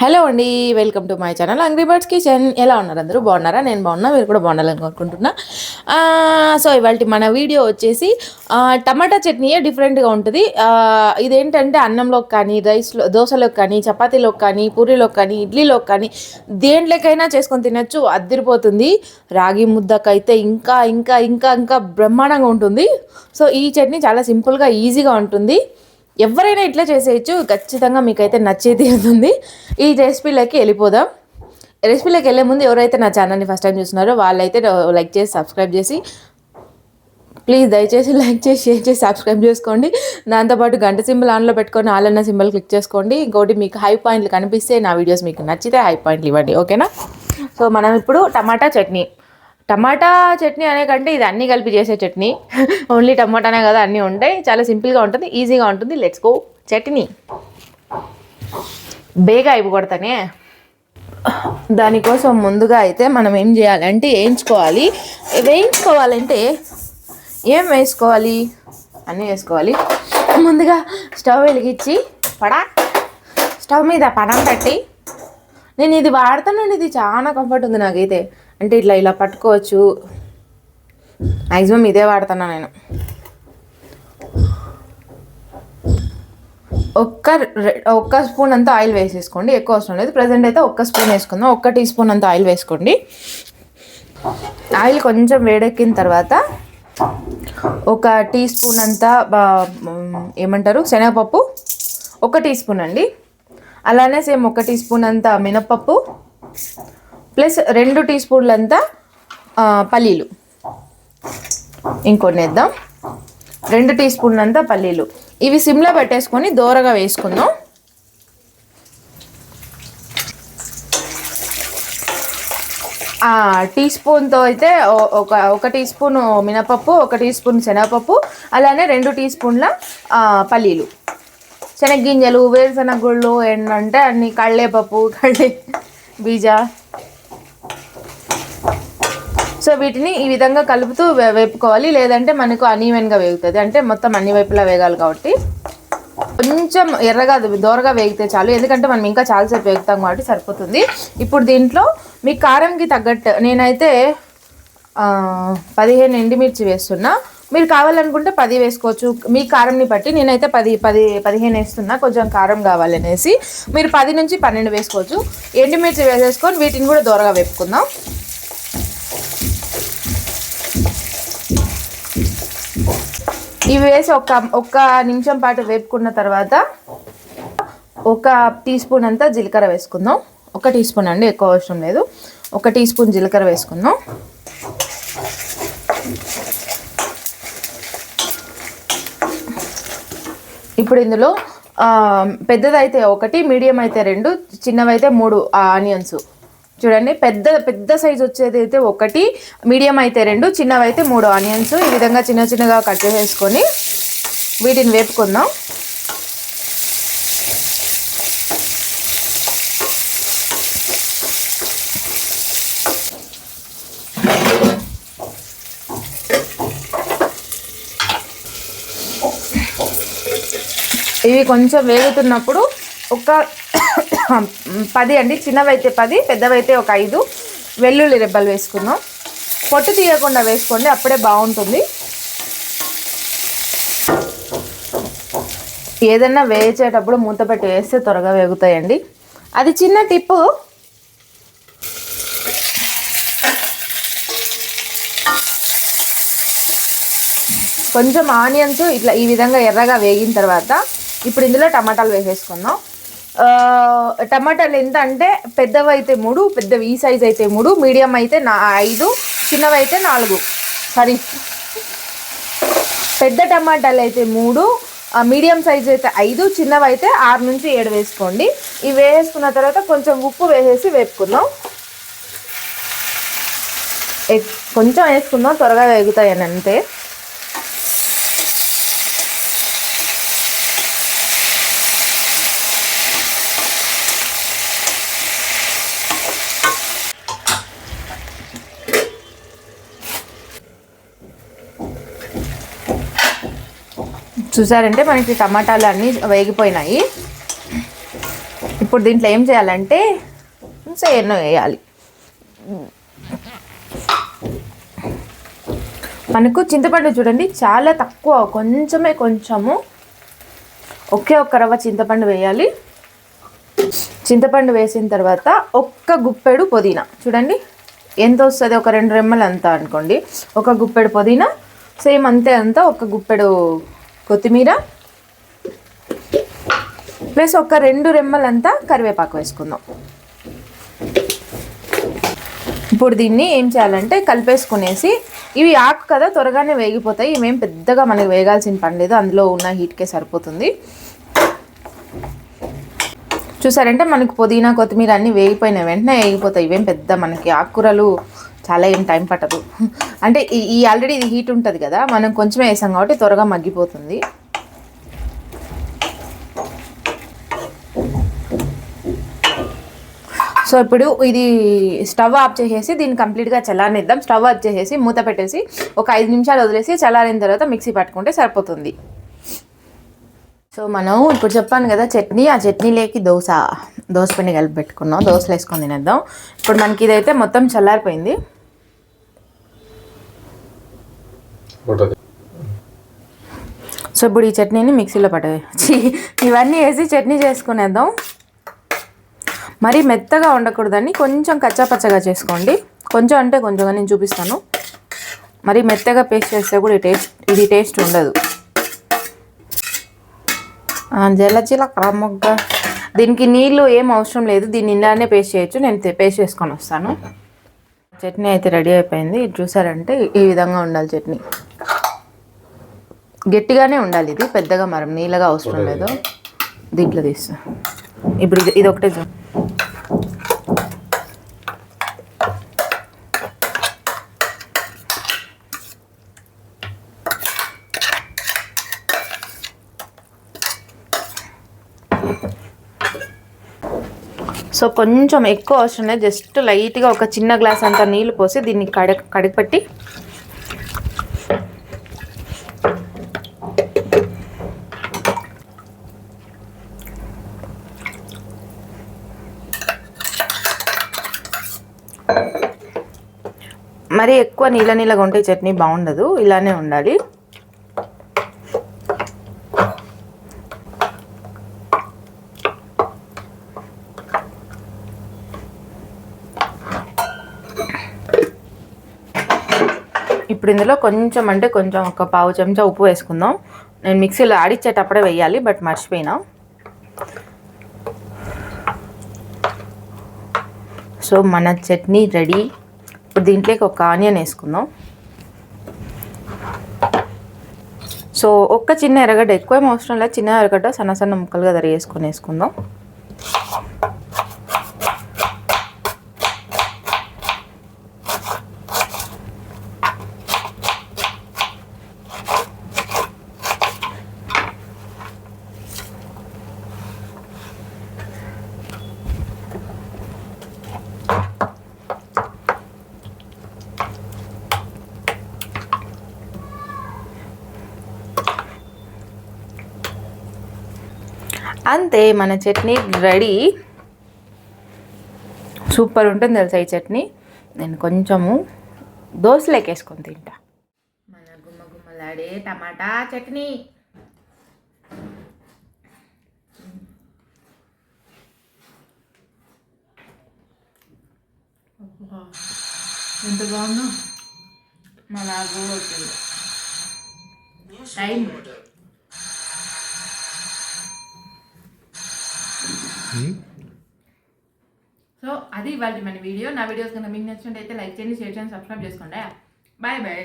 Hello అండి welcome to my channel angry birds kitchen ఎలా ఉన్నారు అందరూ? బాగున్నారా? నేను బాగున్నా మీరు కూడా బాగుండాలని కోరుకుంటున్నా. సో ఇవాళ మన వీడియో వచ్చేసి టమాటా చట్నీయే డిఫరెంట్గా ఉంటుంది. ఇదేంటంటే అన్నంలోకి కానీ రైస్లో దోశలోకి కానీ చపాతీలోకి కానీ పూరీలోకి కానీ ఇడ్లీలోకి కానీ దేంట్లోకైనా చేసుకొని తినచ్చు అద్దరిపోతుంది. రాగి ముద్దకైతే ఇంకా ఇంకా ఇంకా ఇంకా బ్రహ్మాండంగా ఉంటుంది. సో ఈ చట్నీ చాలా సింపుల్గా ఈజీగా ఉంటుంది. ఎవరైనా ఇట్లా చేసేయచ్చు. ఖచ్చితంగా మీకైతే నచ్చే తీరుతుంది ఈ రెసిపీలోకి వెళ్ళిపోదాం. రెసిపీలోకి వెళ్ళే ముందు ఎవరైతే నా ఛానల్ని ఫస్ట్ టైం చూస్తున్నారో వాళ్ళైతే లైక్ చేసి సబ్స్క్రైబ్ చేసి ప్లీజ్ దయచేసి లైక్ చేసి షేర్ చేసి సబ్స్క్రైబ్ చేసుకోండి. దాంతోపాటు గంట సింబల్ ఆన్లో పెట్టుకొని ఆల్ అన్న సింబల్ క్లిక్ చేసుకోండి. ఇంకోటి మీకు హై పాయింట్లు కనిపిస్తే నా వీడియోస్ మీకు నచ్చితే హై పాయింట్లు ఇవ్వండి. ఓకేనా? సో మనం ఇప్పుడు టమాటా చట్నీ. టమాటా చట్నీ అనే కంటే ఇది అన్నీ కలిపి చేసే చట్నీ. ఓన్లీ టమాటానే కదా అన్నీ ఉంటాయి. చాలా సింపుల్గా ఉంటుంది ఈజీగా ఉంటుంది. Let's go chutney. బేగా అయిపోగొడతానే దానికోసం ముందుగా అయితే మనం ఏం చేయాలంటే వేయించుకోవాలి. వేయించుకోవాలంటే ఏం వేసుకోవాలి? అన్నీ వేసుకోవాలి. ముందుగా స్టవ్ వెలిగించి పడా. స్టవ్ మీద పడం పెట్టి. నేను ఇది వాడుతున్నాను ఇది చాలా కంఫర్ట్ ఉంది నాకైతే. అంటే ఇట్లా ఇలా పట్టుకోవచ్చు. మ్యాక్సిమం ఇదే వాడుతున్నా నేను. ఒక్క రె- ఒక్క స్పూన్ అంతా ఆయిల్ వేసేసుకోండి. ఎక్కువ అవసరం లేదు. ప్రజెంట్ అయితే ఒక్క స్పూన్ వేసుకుందాం. ఒక్క టీ స్పూన్ అంతా ఆయిల్ వేసుకోండి. ఆయిల్ కొంచెం వేడెక్కిన తర్వాత ఒక టీ స్పూన్ అంతా బా- ఏమంటారు? శనగపప్పు ఒక టీ స్పూన్ అండి. అలానే సేమ్ ఒక టీ స్పూన్ అంతా మినపప్పు ప్లస్ రెండు టీ స్పూన్లంతా పల్లీలు. ఇంకొన్ని వేద్దాం. రెండు టీ స్పూన్లంతా పల్లీలు. ఇవి సిమ్లో పెట్టేసుకొని దోరగా వేసుకుందాం. టీ స్పూన్తో అయితే ఒక ఒక టీ స్పూన్ మినపప్పు ఒక టీ స్పూన్ శనగపప్పు అలానే రెండు టీ స్పూన్ల పల్లీలు. శనగ్గింజలు వేరుశనగ గుళ్ళు ఏంటంటే అన్ని కళ్ళేపప్పు కళ్ళే బీజ. సో వీటిని ఈ విధంగా కలుపుతూ వేపుకోవాలి. లేదంటే మనకు అనీవెన్గా వేగుతుంది. అంటే మొత్తం అన్ని వైపులా వేగాలి కాబట్టి. కొంచెం ఎర్రగా దోరగా వేగితే చాలు. ఎందుకంటే మనం ఇంకా చాలాసేపు వేగుతాం కాబట్టి సరిపోతుంది. ఇప్పుడు దీంట్లో మీ కారంకి తగ్గట్టు నేనైతే పదిహేను ఎండిమిర్చి వేస్తున్నా. మీరు కావాలనుకుంటే పది వేసుకోవచ్చు. మీ కారంని బట్టి నేనైతే పది పది పదిహేను వేస్తున్నా. కొంచెం కారం కావాలనేసి. మీరు పది నుంచి పన్నెండు వేసుకోవచ్చు. ఎండుమిర్చి వేసేసుకొని వీటిని కూడా దూరగా వేపుకుందాం. ఇవి వేసి ఒక ఒక్క నిమిషం పాటు వేపుకున్న తర్వాత ఒక టీ స్పూన్ అంతా జీలకర్ర వేసుకుందాం. ఒక టీ స్పూన్ అండి ఎక్కువ అవసరం లేదు. ఒక టీ స్పూన్ జీలకర్ర వేసుకుందాం. ఇప్పుడు ఇందులో పెద్దదైతే ఒకటి మీడియం అయితే రెండు చిన్నవైతే మూడు ఆనియన్స్. చూడండి పెద్ద పెద్ద సైజ్ వచ్చేది అయితే ఒకటి మీడియం అయితే రెండు చిన్నవైతే మూడు ఆనియన్స్ ఈ విధంగా చిన్న చిన్నగా కట్ చేసేసుకొని వీటిని వేపుకుందాం. ఇవి కొంచెం వేగుతున్నప్పుడు ఒక పది అండి. చిన్నవైతే పది పెద్దవైతే ఒక ఐదు. వెల్లుల్లి రెబ్బలు వేసుకున్నాం పొట్టు తీయకుండా వేసుకోండి అప్పుడే బాగుంటుంది. ఏదన్నా వేచేటప్పుడు మూత పెట్టి వేస్తే త్వరగా వేగుతాయండి. అది చిన్న టిప్పు. కొంచెం ఆనియన్స్ ఇట్లా ఈ విధంగా ఎర్రగా వేగిన తర్వాత ఇప్పుడు ఇందులో టమాటాలు వేసేసుకుందాం. టమాటాలు ఎంత అంటే పెద్దవి అయితే మూడు పెద్దవి ఈ సైజ్ అయితే మూడు మీడియం అయితే నా ఐదు చిన్నవి అయితే నాలుగు. సారీ పెద్ద టమాటాలు అయితే మూడు మీడియం సైజ్ అయితే ఐదు చిన్నవి అయితే ఆరు నుంచి ఏడు వేసుకోండి. ఇవి వేసుకున్న తర్వాత కొంచెం ఉప్పు వేసేసి వేపుకుందాం. కొంచెం వేసుకుందాం త్వరగా వేగుతాయని అంతే చూసారంటే మనకి టమాటాలు అన్నీ వేగిపోయినాయి. ఇప్పుడు దీంట్లో ఏం చేయాలంటే ఎన్నో వేయాలి. మనకు చింతపండు చూడండి చాలా తక్కువ కొంచెమే కొంచెము. ఒకే ఒక్క రవ్వ చింతపండు వేయాలి. చింతపండు వేసిన తర్వాత ఒక్క గుప్పెడు పుదీనా. చూడండి ఎంత వస్తుంది? ఒక రెండు రెమ్మలు అంత అనుకోండి. ఒక గుప్పెడు పుదీనా సేమ్ అంతే అంతా ఒక గుప్పెడు కొత్తిమీర. ప్లస్ ఒక రెండు రెమ్మలంతా కరివేపాకు వేసుకుందాం. ఇప్పుడు దీన్ని ఏం చేయాలంటే కలిపేసుకునేసి ఇవి ఆకు కదా త్వరగానే వేగిపోతాయి. ఇవేం పెద్దగా మనకి వేగాల్సిన పని లేదు. అందులో ఉన్న హీట్కే సరిపోతుంది. చూసారంటే మనకి పుదీనా కొత్తిమీర అన్నీ వేగిపోయిన వెంటనే వేగిపోతాయి. ఇవేం పెద్ద మనకి ఆకుకూరలు చాలా ఏం టైం పట్టదు. అంటే ఈ ఈ ఆల్రెడీ ఇది హీట్ ఉంటుంది కదా మనం కొంచెమే వేసాం కాబట్టి త్వరగా మగ్గిపోతుంది. సో ఇప్పుడు ఇది స్టవ్ ఆఫ్ చేసేసి దీన్ని కంప్లీట్గా చల్లారనిద్దాం. స్టవ్ ఆఫ్ చేసేసి మూత పెట్టేసి ఒక ఐదు నిమిషాలు వదిలేసి చల్లారిన తర్వాత మిక్సీ పట్టుకుంటే సరిపోతుంది. సో మనం ఇప్పుడు చెప్పాను కదా చట్నీ ఆ చట్నీలోకి లేకి దోశ. పిండి కలిపి పెట్టుకున్నాం. దోశలు వేసుకొని తినేద్దాం. ఇప్పుడు మనకి ఇదైతే మొత్తం చల్లారిపోయింది. సో ఇప్పుడు ఈ చట్నీని మిక్సీలో పట్టే ఇవన్నీ వేసి చట్నీ చేసుకునేద్దాం. మరీ మెత్తగా ఉండకూడదని కొంచెం కచ్చాపచ్చగా చేసుకోండి. కొంచెం అంటే కొంచెంగా నేను చూపిస్తాను. మరి మెత్తగా పేస్ట్ చేస్తే కూడా టేస్ట్ ఇది టేస్ట్ ఉండదు. ఆ, జల జీలకర్ర మొగ్గ. దీనికి నీళ్ళు ఏం అవసరం లేదు దీన్ని నిండానే పేస్ట్ చేయొచ్చు నేను పేస్ట్ చేసుకొని వస్తాను. చట్నీ అయితే రెడీ అయిపోయింది. ఇది చూసారంటే ఈ విధంగా ఉండాలి చట్నీ. గట్టిగానే ఉండాలి ఇది పెద్దగా మరి నీళ్ళగా అవసరం లేదు. దీంట్లో తీస్తా. ఇప్పుడు ఇది ఇది ఒకటే సో కొంచెం ఎక్కువ అవసరం లేదు. జస్ట్ లైట్గా ఒక చిన్న గ్లాస్ అంత నీళ్ళు పోసి దీన్ని కడ కడిగిపెట్టి మరి ఎక్కువ నీళ్ళ నీళ్ళగా ఉంటే చట్నీ బాగుండదు. ఇలానే ఉండాలి. ఇప్పుడు ఇందులో కొంచెం అంటే కొంచెం ఒక పావు చెంచా ఉప్పు వేసుకుందాం. నేను మిక్సీలో ఆడిచ్చేటప్పుడే వేయాలి బట్ మర్చిపోయినా. సో మన చట్నీ రెడీ. ఇప్పుడు దీంట్లోకి ఒక ఆనియన్ వేసుకుందాం. సో ఒక్క చిన్న ఎరగడ్డ ఎక్కువ ఏం అవసరం లేదు. చిన్న ఎరగడ్డ సన్న సన్న ముక్కలుగా దరి వేసుకొని వేసుకుందాం. అంతే మన చట్నీ రెడీ. సూపర్ ఉంటుంది తెలుసా ఈ చట్నీ? నేను కొంచెము దోశలోకి వేసుకొని తింటా. మన గుమ్మ గుమ్మలాడే టమాటా చట్నీ. ఎంత బాగుందో మా వచ్చింది. Time Hmm. సో అది ఇవాళ మన వీడియో నా వీడియోస్ కనుక మీకు నచ్చినట్టయితే లైక్ చేయండి షేర్ చేయండి సబ్స్క్రైబ్ చేసుకోండి. Bye bye